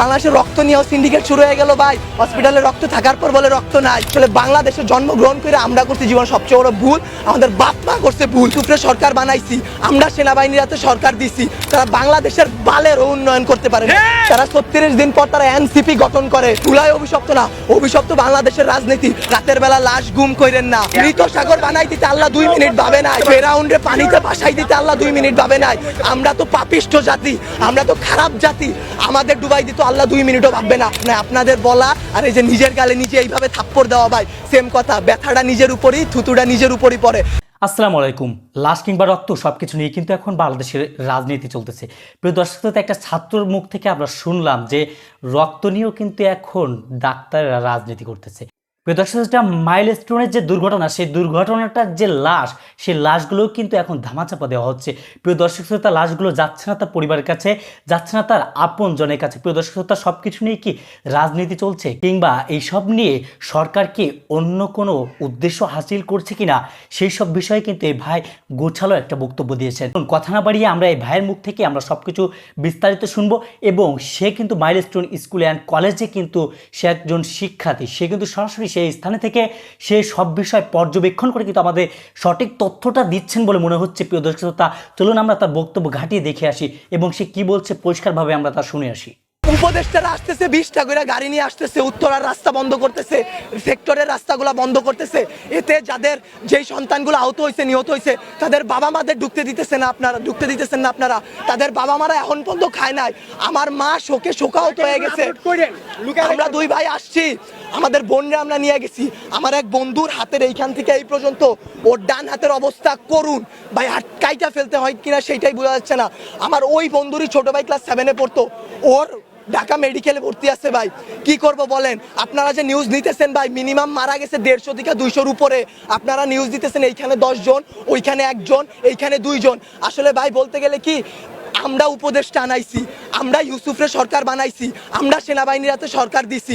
বাংলাদেশের রক্ত নিয়েও সিন্ডিকেট শুরু হয়ে গেল ভাই। হসপিটালে রক্ত থাকার পর বলে রক্ত নাই। আসলে বাংলাদেশে জন্মগ্রহণ করে আমরা করছি জীবন সবচেয়ে বড় ভুল আমাদের বাপ মা করছে ভুল। টুকরে সরকার বানাইছি আমরা সেনাবাহিনীর হাতে সরকার দিছি। তারা বাংলাদেশের বালের উন্নয়ন করতে পারে তারা ছত্রিশ দিন পর তারা এনসিপি গঠন করে। তুলাই অভিশপ্ত না। অভিশপ্ত বাংলাদেশের রাজনীতি। রাতের বেলা লাশ গুম কইরেন না। মৃত সাগর বানাই দিতে আল্লাহ দুই মিনিট ভাবে নাই। ফেরাউন্ডে পানিতে ভাসাই দিতে আল্লাহ দুই মিনিট ভাবে নাই। আমরা তো পাপিষ্ঠ জাতি আমরা তো খারাপ জাতি। আমাদের ডুবাই দিত আল্লাহ দুই মিনিটও ভাববে না। না, আপনাদের বলা আর এই যে নিজের গালে নিজে এইভাবে থাপ্পড় দেওয়া ভাই সেম কথা। ব্যথাটা নিজের উপরই, থুতুটা নিজের উপরই পড়ে। আসসালামু আলাইকুম। লাশ কিংবা রক্ত সব কিছু নিয়ে কিন্তু এখন বাংলাদেশের রাজনীতি চলতেছে। প্রিয় দর্শক একটা ছাত্রর মুখ থেকে আমরা শুনলাম যে রক্ত নিয়েও কিন্তু এখন ডাক্তাররা রাজনীতি করতেছে। প্রিয় দর্শক শ্রোতা, মাইলস্টোনের যে দুর্ঘটনা সেই দুর্ঘটনাটার যে লাশ সেই লাশগুলোও কিন্তু এখন ধামাচাপা দেওয়া হচ্ছে। প্রিয় দর্শক শ্রোতা লাশগুলো যাচ্ছে না তার পরিবারের কাছে যাচ্ছে না তার আপন জনের কাছে। প্রিয় দর্শক শ্রোতা সব কিছু নিয়ে কি রাজনীতি চলছে কিংবা এই সব নিয়ে সরকার কি অন্য কোনো উদ্দেশ্য হাসিল করছে কিনা সেই সব বিষয়ে কিন্তু এই ভাই গোছালো একটা বক্তব্য দিয়েছেন। কথা না বাড়িয়ে আমরা এই ভাইয়ের মুখ থেকে আমরা সব কিছু বিস্তারিত শুনব এবং সে কিন্তু মাইলস্টোন স্কুল অ্যান্ড কলেজে কিন্তু সে একজন শিক্ষার্থী। সে কিন্তু সরাসরি সেই স্থানে থেকে সে সব বিষয় পর্যবেক্ষণ করে কিন্তু আমাদের সঠিক তথ্যটা দিচ্ছেন বলে মনে হচ্ছে, প্রিয় দর্শক শ্রোতা। চলুন আমরা তার বক্তব্য ঘাটিয়ে দেখে আসি এবং সে কি বলছে, পরিষ্কারভাবে আমরা তা শুনে আসি। উপদেষ্টারা আসতেছে বিশটা করে গাড়ি নিয়ে আসতেছে উত্তরার রাস্তা বন্ধ করতেছে সেক্টরের রাস্তাগুলো বন্ধ করতেছে। এতে যাদের যেই সন্তানগুলো আহত হয়েছে নিহত হয়েছে তাদের বাবা মাদের ঢুকতে দিতেছে না আপনারা ঢুকতে দিতেছেন না আপনারা। তাদের বাবা মারা এখন পর্যন্ত খায় নাই। আমার মা শোকে শোকাহত হয়ে গেছে। আমরা দুই ভাই আসছি। আমাদের বোনরা আমরা নিয়ে গেছি। আমার এক বন্ধুর হাতের এইখান থেকে এই পর্যন্ত ওর ডান হাতের অবস্থা করুন। ভাই হাত কাইটা ফেলতে হয় কিনা সেইটাই বোঝা যাচ্ছে না। আমার ওই বন্ধুরই ছোট ভাই ক্লাস সেভেনে পড়তো। ওর ঢাকা মেডিকেলে ভর্তি আছে ভাই। কি করব বলেন? আপনারা যে নিউজ নিতেছেন ভাই মিনিমাম মারা গেছে দেড়শো থেকে দুইশোর উপরে। আপনারা নিউজ দিতেছেন এইখানে জন ওইখানে একজন, এইখানে দুইজন। আসলে ভাই বলতে গেলে কি, আমরা উপদেশটা আনাইছি আমরা ইউসুফরে সরকার বানাইছি, আমরা সেনাবাহিনীর হাতে সরকার দিছি।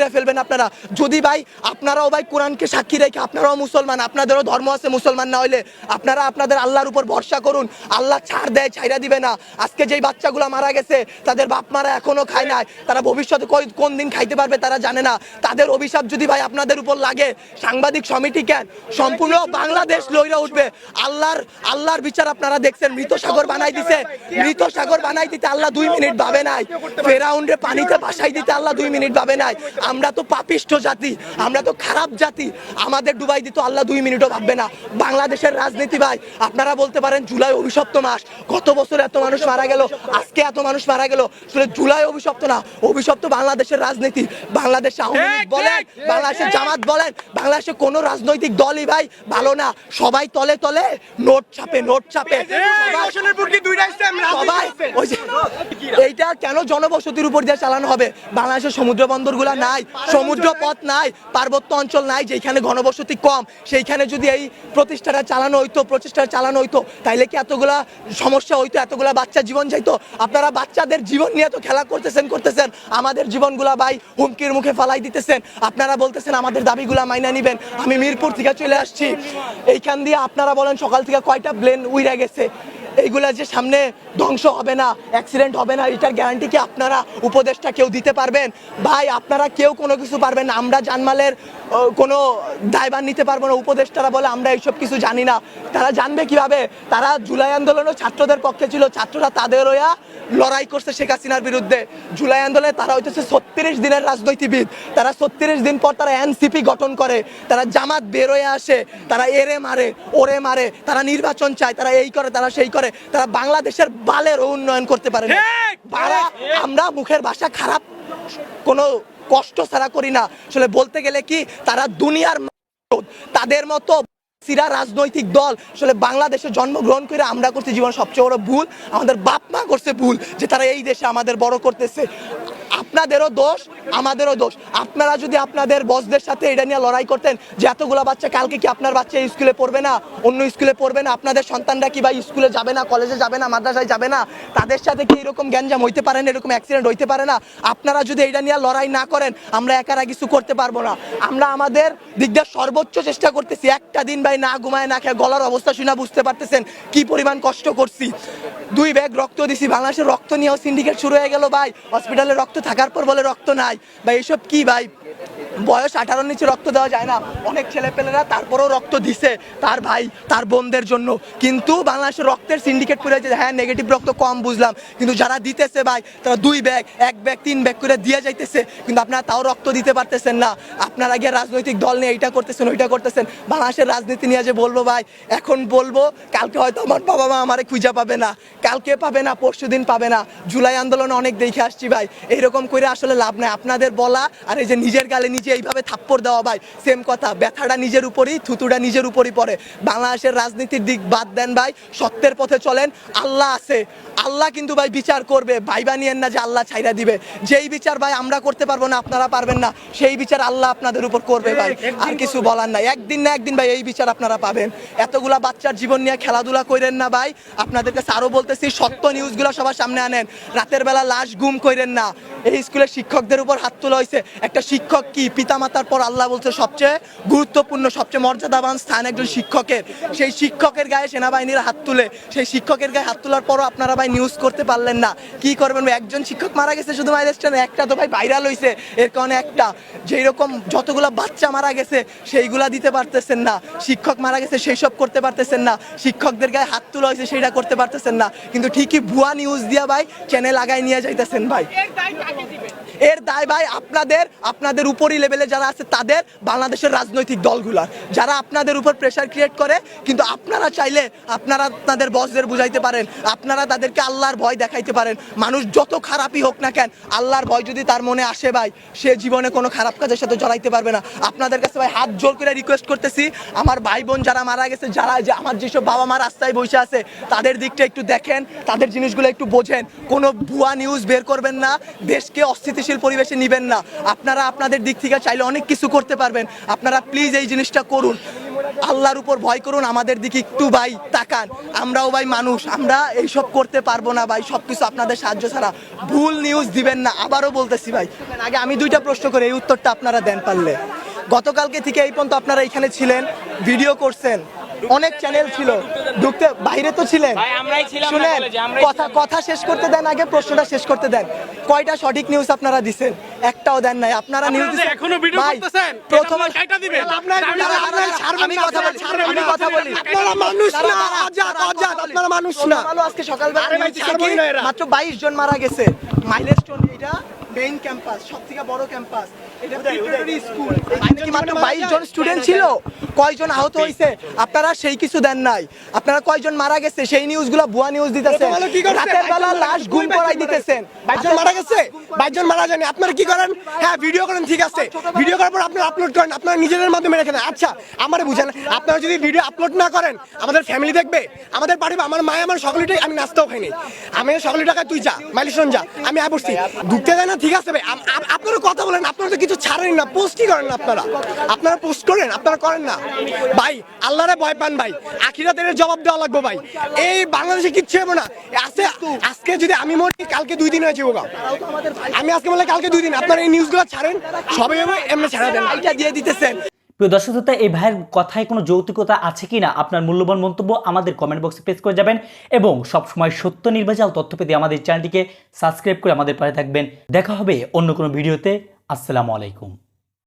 ফেলবেন আপনারা। যদি ভাই, আপনারাও ভাই কোরআনকে সাক্ষী রেখে, আপনারাও মুসলমান, আপনাদেরও ধর্ম আছে মুসলমান না হইলে, আপনারা আপনাদের আল্লাহর উপর ভরসা করুন। আল্লাহ ছাড় দেয় ছাইরা দিবে না। আজকে যেই বাচ্চাগুলো মারা গেছে, তাদের বাপ মারা এখনও খায় নাই। তারা ভবিষ্যতে কোন দিন খাইতে পারবে তারা জানে না। তাদের অভিশাপ যদি ভাই আপনাদের উপর লাগে, সাংবাদিক সমিতি কেন? সম্পূর্ণ বাংলাদেশ লইরা উঠবে। আল্লাহর আল্লাহর বিচার আপনারা দেখছেন, মৃত সাগর বানাই দিছে। মৃত সাগর বানাই দিতে আল্লাহ দুই মিনিট ভাবে নাই। ফেরাউন্ডে পানিতে ভাসাই দিতে আল্লাহ দুই মিনিট ভাবে নাই। আমরা তো পাপিষ্ঠ জাতি আমরা তো খারাপ জাতি আমাদের ডুবাই দিত আল্লাহ দুই মিনিটও ভাববে না বাংলাদেশের রাজনীতি ভাই আপনারা বলতে পারেন জুলাই অভিশপ্ত মাস গত বছর এত মানুষ মারা গেল আজকে এত মানুষ মারা গেল আসলে জুলাই অভিশপ্ত না অভিশপ্ত বাংলাদেশের রাজনীতি বাংলাদেশ আওয়ামী লীগ বলেন বাংলাদেশের জামাত বলেন বাংলাদেশে কোনো রাজনৈতিক দলই ভাই ভালো না সবাই তলে তলে নোট ছাপে নোট ছাপে সবাই ওই যে এইটা কেন জনবসতির উপর দিয়ে চালানো হবে বাংলাদেশের সমুদ্র বন্দরগুলো নাই সমুদ্র পথ নাই, পার্বত্য অঞ্চল নাই, যেখানে ঘনবসতি কম, সেইখানে যদি এই প্রতিষ্ঠাটা চালানো হইতো, প্রচেষ্টা চালানো হইতো, তাইলে কি এতগুলা সমস্যা হইতো, এতগুলা বাচ্চা জীবন যাইতো? আপনারা বাচ্চাদের জীবন নিয়ে তো খেলা করতেছেন করতেছেন, আমাদের জীবনগুলা ভাই হুমকির মুখে ফালাই দিতেছেন। আপনারা বলতেছেন, আমাদের দাবিগুলা মাইনা নিবেন। আমি মিরপুর থেকে চলে আসছি। এইখান দিয়ে আপনারা বলেন, সকাল থেকে কয়টা প্লেন উইরা গেছে? এইগুলা যে সামনে ধ্বংস হবে না অ্যাক্সিডেন্ট হবে না, এটার গ্যারান্টি কি আপনারা উপদেশটা কেউ দিতে পারবেন? ভাই, আপনারা কেউ কোনো কিছু পারবেন না, আমরা জানমালের কোনো দায়ভার নিতে পারব না, উপদেষ্টারা বলে আমরা এইসব কিছু জানি না। তারা জানবে কীভাবে? তারা জুলাই আন্দোলনও ছাত্রদের পক্ষে ছিল, ছাত্ররা তাদের হইয়া লড়াই করছে শেখ হাসিনার বিরুদ্ধে। জুলাই আন্দোলনে তারা হইতেছে ছত্রিশ দিনের রাজনীতিবিদ। তারা ছত্রিশ দিন পর তারা এনসিপি গঠন করে। তারা জামাত বেরোয় আসে, তারা এরে মারে, ওরে মারে, তারা নির্বাচন চায়, তারা এই করে, তারা সেই করে। তারা বাংলাদেশের বালের উন্নয়ন করতে পারে আমরা মুখের ভাষা খারাপ কোনো কষ্ট ছাড়া করি না। আসলে বলতে গেলে কি তারা দুনিয়ার তাদের মতো সিরা রাজনৈতিক দল আসলে বাংলাদেশে জন্মগ্রহণ করে আমরা করছি জীবন সবচেয়ে বড় ভুল আমাদের বাপ মা করছে ভুল যে তারা এই দেশে আমাদের বড় করতেছে। আপনাদেরও দোষ, আমাদেরও দোষ। আপনারা যদি আপনাদের বসদের সাথে এটা নিয়ে লড়াই করতেন যে এতগুলা বাচ্চা কালকে কি আপনার বাচ্চা স্কুলে পড়বে না, অন্য স্কুলে পড়বে না, আপনাদের সন্তানরা কি ভাই স্কুলে যাবে না, কলেজে যাবে না, মাদ্রাসায় যাবে না, তাদের সাথে কি এরকম গ্যাঞ্জাম হইতে পারে না, এরকম অ্যাক্সিডেন্ট হইতে পারে না? আপনারা যদি এটা নিয়ে লড়াই না করেন, আমরা একারা কিছু করতে পারব না। আমরা আমাদের দিক দিয়ে সর্বোচ্চ চেষ্টা করতেছি, একটা দিন ভাই না ঘুমায়, না খেয়ে গলার অবস্থা শুনে বুঝতে পারতেছেন কি পরিমাণ কষ্ট করছি। দুই ব্যাগ রক্ত দিছি, বাংলাদেশের রক্ত নিয়েও সিন্ডিকেট শুরু হয়ে গেল ভাই হসপিটালে রক্ত থাকার পর বলে রক্ত নাই। বা এসব কি ভাই? বয়স আঠারোর নিচে রক্ত দেওয়া যায় না। অনেক ছেলেপেলেরা তারপরেও রক্ত দিছে তার ভাই, তার বোনদের জন্য। কিন্তু বাংলাদেশের রক্তের সিন্ডিকেট করে যে হ্যাঁ নেগেটিভ রক্ত কম বুঝলাম, কিন্তু যারা দিতেছে ভাই, তারা দুই ব্যাগ এক ব্যাগ তিন ব্যাগ করে দিয়ে যাইতেছে। কিন্তু আপনারা তাও রক্ত দিতে পারতেছেন না। আপনারা গিয়ে রাজনৈতিক দল নিয়ে এইটা করতেছেন, ওইটা করতেছেন। বাংলাদেশের রাজনীতি নিয়ে যে বলব ভাই, এখন বলব, কালকে হয়তো আমার বাবা মা আমারে খুঁজে পাবে না। কালকে পাবে না, পরশু দিন পাবে না। জুলাই আন্দোলনে অনেক দেখে আসছি ভাই। এইরকম করে আসলে লাভ নাই। আপনাদের বলা আর এই যে নিজের গালে নিজে এইভাবে থাপ্পড় দেওয়া ভাই সেম কথা। ব্যথাটা নিজের উপরই থুতুটা নিজের উপরই পড়ে। বাংলাদেশের রাজনীতির দিক বাদ দেন ভাই সত্যের পথে চলেন। আল্লাহ আছে। আল্লাহ কিন্তু ভাই বিচার করবে। ভাইবা নিয়েন না যে আল্লাহ ছাইরা দিবে। যেই বিচার ভাই আমরা করতে পারব না আপনারা পারবেন না সেই বিচার আল্লাহ আপনাদের উপর করবে ভাই। আর কিছু বলার নাই। একদিন না একদিন ভাই এই বিচার আপনারা পাবেন। এতগুলা বাচ্চার জীবন নিয়ে খেলাধুলা করেন না ভাই। আপনাদের কাছে আরও বলতেছি সত্য নিউজগুলো সবার সামনে আনেন। রাতের বেলা লাশ গুম করেন না। এই স্কুলের শিক্ষকদের উপর হাত তোলা হয়েছে একটা শিক্ষক কি পিতামাতার পর আল্লাহ বলছে সবচেয়ে গুরুত্বপূর্ণ, সবচেয়ে মর্যাদাবান স্থান একজন শিক্ষকের। সেই শিক্ষকের গায়ে সেনাবাহিনীর হাত তুলে। সেই শিক্ষকের গায়ে হাত তোলার পরও আপনারা ভাই নিউজ করতে পারলেন না। কি করবেন একজন শিক্ষক মারা গেছে শুধু মাইলেস্টানে একটা তো ভাই ভাইরাল হয়েছে এর কারণে একটা। যেই রকম যতগুলা বাচ্চা মারা গেছে, সেইগুলা দিতে পারতেছেন না। শিক্ষক মারা গেছে সেই সব করতে পারতেছেন না। শিক্ষকদের গায়ে হাত তোলা হয়েছে সেটা করতে পারতেছেন না। কিন্তু ঠিকই ভুয়া নিউজ দিয়া ভাই চ্যানেল আগায় নিয়ে যাইতেছেন ভাই। এর দায় ভাই আপনাদের আপনাদের উপরই লেভেলে যারা আছে তাদের, বাংলাদেশের রাজনৈতিক দলগুলার। যারা আপনাদের উপর প্রেশার ক্রিয়েট করে, কিন্তু আপনারা চাইলে আপনারা আপনাদের বসদের বুঝাইতে পারেন, আপনারা তাদেরকে আল্লাহর ভয় দেখাইতে পারেন। মানুষ যত খারাপই হোক না কেন, আল্লাহর ভয় যদি তার মনে আসে ভাই, সে জীবনে কোনো খারাপ কাজের সাথে জড়াইতে পারবে না। আপনাদের কাছে ভাই হাত জোর করে রিকোয়েস্ট করতেছি, আমার ভাই বোন যারা মারা গেছে, যারা যে আমার যেসব বাবা মা রাস্তায় বসে আছে, তাদের দিকটা একটু দেখেন, তাদের জিনিসগুলো একটু বোঝেন। কোনো ভুয়া নিউজ বের করবেন না, দেশকে অস্থিতিশীল পরিবেশে নিবেন না। আপনারা আপনাদের দিক থেকে চাইলে অনেক কিছু করতে পারবেন। আপনারা প্লিজ এই জিনিসটা করুন। আল্লাহর উপর ভয় করুন, আমাদের দিকে একটু ভাই তাকান। আমরাও ভাই মানুষ, আমরা এইসব করতে পারব না ভাই সব কিছু আপনাদের সাহায্য ছাড়া। ভুল নিউজ দিবেন না, আবারও বলতেছি ভাই। আগে আমি দুইটা প্রশ্ন করে, এই উত্তরটা আপনারা দেন পারলে। গতকালকে থেকে এই পর্যন্ত আপনারা এখানে ছিলেন ভিডিও করছেন। অনেক চ্যানেল ছিল। ঢুকতে বাইরে তো ছিলেন। ভাই, আমরাই ছিলাম না শুনেন কথা কথা শেষ করতে দেন আগে প্রশ্নটা শেষ করতে দেন। কয়টা সঠিক নিউজ আপনারা দিছেন? একটাও দেন নাই। আপনারা নিউজ এখনও ভিডিও করতেছেন, প্রথম আপনারা দিবেন। আপনারা- আপনারা আমি কথা বলি আমি কথা বলি। আপনারা মানুষ না। আপনারা মানুষ আজকে সকালবেলা। মাত্র 22 জন মারা গেছে। মাইলস্টোন এটা। মেইন ক্যাম্পাস সবথেকে বড় ক্যাম্পাস এটা প্রিপারেটরি স্কুল এখানে কি মাত্র 22 জন স্টুডেন্ট ছিল? কয়জন আহত হইছে? আপনারা সেই কিছু দেন নাই। আপনারা কয়জন মারা গেছে? সেই নিউজগুলো ভুয়া নিউজ দিতেছেন? রাতের বেলা লাশ গুম করাই দিতেছেন। মারা গেছে? মারা যায়নি। আপনারা কি করেন? হ্যাঁ ভিডিও করেন ঠিক আছে। ভিডিও করার পর আপনারা আপলোড করেন। আপনারা নিজেদের মাধ্যমে রেখে দেন। আচ্ছা আমারে বুঝেন। আপনারা যদি ভিডিও আপলোড না করেন আমাদের ফ্যামিলি দেখবে। আমাদের বাড়ি আমার মায় আমার সকলেটাই আমি নাস্তাও খাইনি। আমি সকলের টাকা তুই যা মাইলিশন যা। আমি আয় বসছি। ঢুকতে দেয় না ঠিক আছে ভাই আপনারা কথা বলেন, আপনারা কিছু ছাড়েন না, পোস্টই করেন না আপনারা। আপনারা পোস্ট করেন, আপনারা করেন না। ভাই, আল্লাহরে ভয় পান ভাই, আখিরাতের জবাব দেওয়া লাগবে ভাই। এই বাংলাদেশে কিচ্ছু হবে না। আছে আজকে যদি আমি মরি, কালকে দুই দিন হয়েছে ওগা আমি আজকে বলে কালকে দুই দিন। আপনারা এই নিউজগুলো ছাড়েন, সবাই এমনি ছাড়া দেন। এটা দিয়ে দিতেছেন। প্রিয় দর্শক শ্রোতা, এই ভাইয়ের কথায় কোনো যৌতুকতা আছে কি না আপনার মূল্যবান মন্তব্য আমাদের কমেন্ট বক্সে প্রেস করে যাবেন এবং সবসময় সত্য নির্বাচাল তথ্য পেতে আমাদের চ্যানেলটিকে সাবস্ক্রাইব করে আমাদের পাশে থাকবেন। দেখা হবে অন্য কোনো ভিডিওতে আসসালামু আলাইকুম।